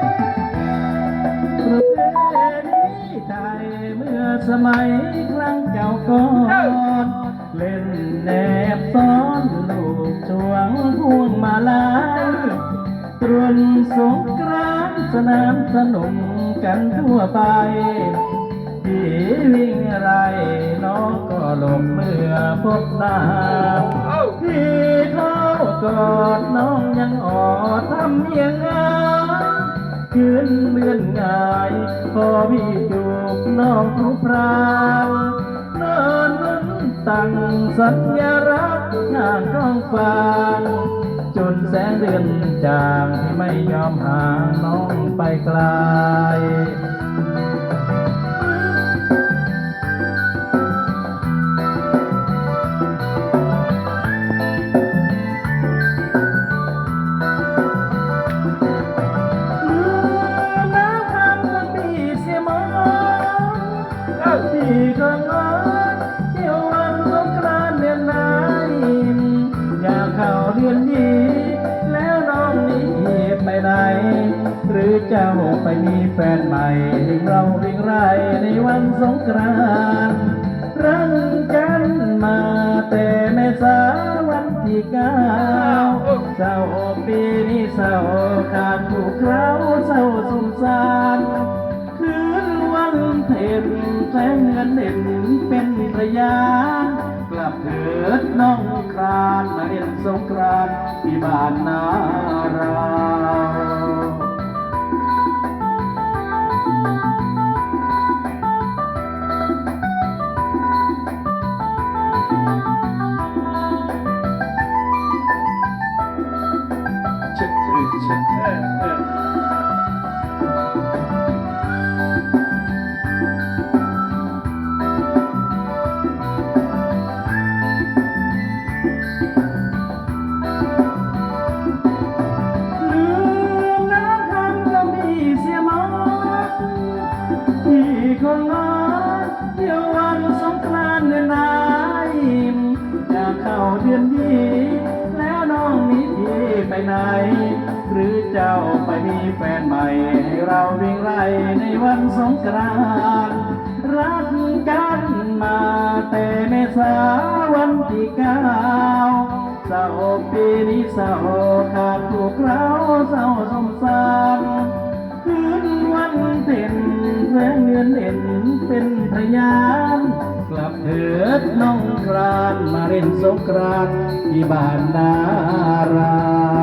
ประเพณีไทยเมื่อสมัยครั้งเก่าก่อน เล่นแนบซ้อนลูกจวงพ่วงมาลาตรุนสงกรานสนามสนุกกันทั่วไปผีวิ่งไรน้องก็หลบเมื่อพบหน้าพี่เขากอดน้องยังอ่อทำยังไง คืนเลื่อนง่ายพอพี่จูบน้องทุกพรางนอนลุ้นตั้งสัญรักหน้างกองฟางจนแสงเดือนจางที่ไม่ยอมห่างน้องไปไกล เจ้าไปมีแฟนใหม่เราวิ่งไร่ในวันสงกรานต์รักกันมาแต่แม่สาววันที่เก้าเศร้าปีนี้เศร้าขาดผู้เคราเศร้าสงสารคืนวันเพ็ญแสงเงินเด่นเป็นพยากลับเถิดน้องครานมาเล่นสงกรานต์ที่บ้านนา ไหน หรือเจ้าไปมีแฟนใหม่ ให้เราวิ่งไล่ในวันสงกรานต์รักกันมาแต่เมษาวันที่เก้าเศร้าปีนี้เศร้าขาดถูกเราเศร้าสงสารคืนวันเพ็ญแสงเดือนเด่นเป็นพยานกลับเถิดน้องครานมาเล่นสงกรานต์ที่บ้านนารา